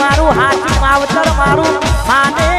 મારું હાથ માવતર મારું માને